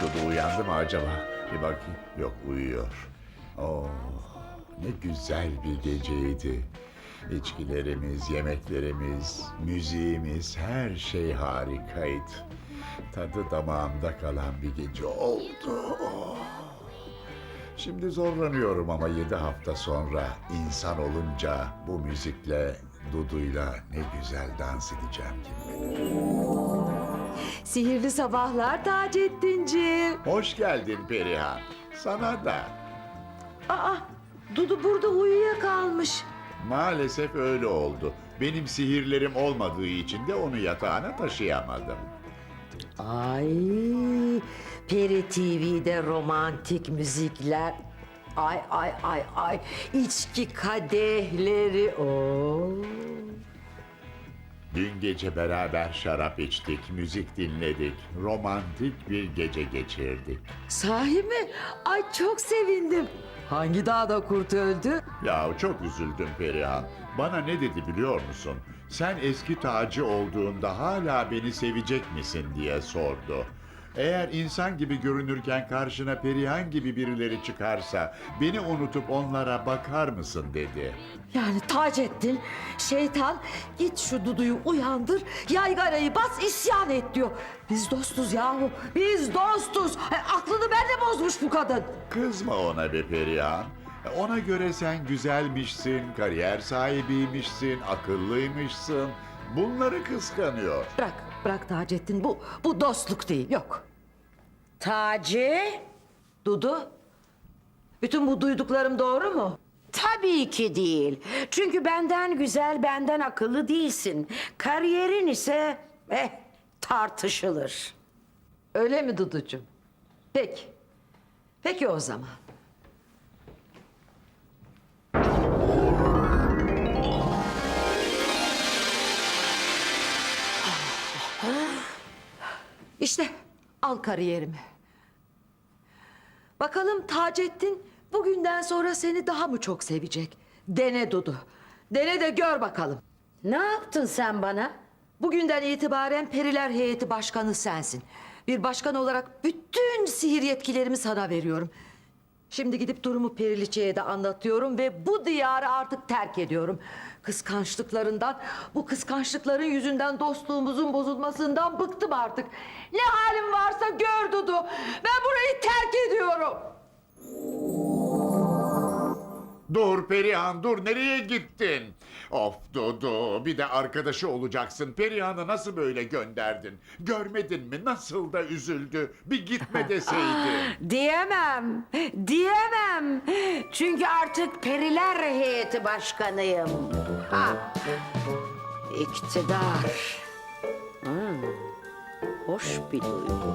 Dudu uyandı mı acaba? Bir bakayım. Yok uyuyor. Oh ne güzel bir geceydi. İçkilerimiz, yemeklerimiz, müziğimiz her şey harikaydı. Tadı damağımda kalan bir gece oldu. Şimdi zorlanıyorum ama yedi hafta sonra insan olunca bu müzikle, Dudu'yla ne güzel dans edeceğim kim. Sihirli sabahlar Taceddin'ciğim. Hoş geldin Perihan. Sana da. Aa, Dudu burada uyuyakalmış. Maalesef öyle oldu. Benim sihirlerim olmadığı için de onu yatağına taşıyamadım. Ay, Peri TV'de romantik müzikler. Ay ay ay ay, içki kadehleri. Oo. Dün gece beraber şarap içtik, müzik dinledik, romantik bir gece geçirdik. Sahi mi? Ay çok sevindim. Hangi dağda kurt öldü? Ya çok üzüldüm Perihan. Bana ne dedi biliyor musun? Sen eski tacı olduğunda hala beni sevecek misin diye sordu. Eğer insan gibi görünürken karşına Perihan gibi birileri çıkarsa beni unutup onlara bakar mısın dedi. Yani Taceddin, şeytan git şu Dudu'yu uyandır, yaygarayı bas isyan et diyor. Biz dostuz yahu, biz dostuz. Ay, aklını bende bozmuş bu kadın. Kızma ona be Perihan. Ona göre sen güzelmişsin, kariyer sahibiymişsin, akıllıymışsın. Bunları kıskanıyor. Bırak, bırak Taceddin bu, bu dostluk değil, yok. Taci? Dudu, bütün bu duyduklarım doğru mu? Tabii ki değil. Çünkü benden güzel, benden akıllı değilsin. Kariyerin ise eh tartışılır. Öyle mi Duducuğum? Peki, peki o zaman. İşte al kariyerimi. Bakalım Taceddin bugünden sonra seni daha mı çok sevecek? Dene Dudu. Dene de gör bakalım. Ne yaptın sen bana? Bugünden itibaren Periler Heyeti Başkanı sensin. Bir başkan olarak bütün sihir yetkilerimi sana veriyorum. Şimdi gidip durumu Periliçe'ye de anlatıyorum ve bu diyarı artık terk ediyorum. Kıskançlıklarından, bu kıskançlıkların yüzünden dostluğumuzun bozulmasından bıktım artık. Ne halim varsa gör Dudu. Ben burayı terk ediyorum. Dur Perihan dur nereye gittin? Of Dudu bir de arkadaşı olacaksın. Perihan'ı nasıl böyle gönderdin? Görmedin mi nasıl da üzüldü? Bir gitme deseydi. Diyemem, diyemem. Çünkü artık Periler Heyeti Başkanıyım. Ha. İktidar. Hmm. Hoş bir duygu.